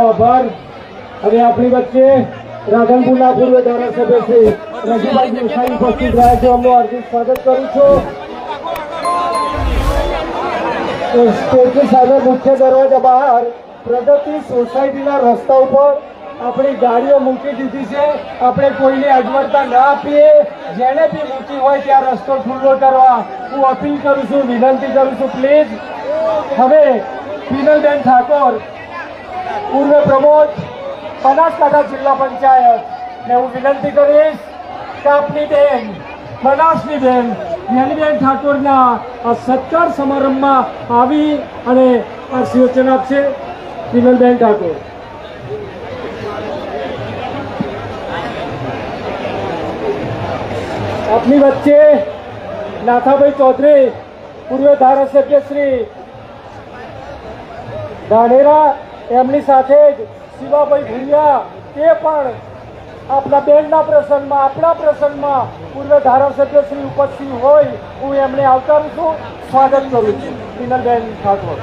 આભાર. અને આપણી વચ્ચે રાધનપુરના પૂર્વ ધારાસભ્ય શ્રી રજુભાઈ દેસાઈ ઉપસ્થિત રહ્યા છે. અમનું હાર્દિક સ્વાગત કરું છું. સ્ટેજની સામે મુખ્ય દરવાજા બહાર પ્રગતિ સોસાયટીના રસ્તા ઉપર આપણી ગાડીઓ મૂકી દીધી છે. આપણે કોઈને અગવડતા ના આપીએ. જેને બી મૂકી હોય ત્યાં રસ્તો ખુલ્લો કરવા હું અપીલ કરું છું, વિનંતી કરું છું, પ્લીઝ. હવે પીનલબેન ઠાકોર પૂર્વ પ્રમોદ, બનાસકાંઠા જિલ્લા પંચાયત. ને હું વિનંતી કરીશ કે આપની બેન, બનાસની બેન, જ્ઞાનીબેન ઠાકોરના આ સત્કાર સમારંભમાં આવી અને આશીર્વચન આપશે. વિનલબેન ઠાકોર. આપની વચ્ચે નાથાભાઈ ચૌધરી, પૂર્વ ધારાસભ્ય શ્રી ધાનેરા એમની સાથે જ શિવાભાઈ ભુરિયા તે પણ આપણા બેનના પ્રસંગમાં, આપણા પ્રસંગમાં પૂર્વ ધારાસભ્ય શ્રી ઉપસ્થિત હોય, હું એમને આવકારું છું. સ્વાગત કરું છું. પીનલબેન ઠાકોર.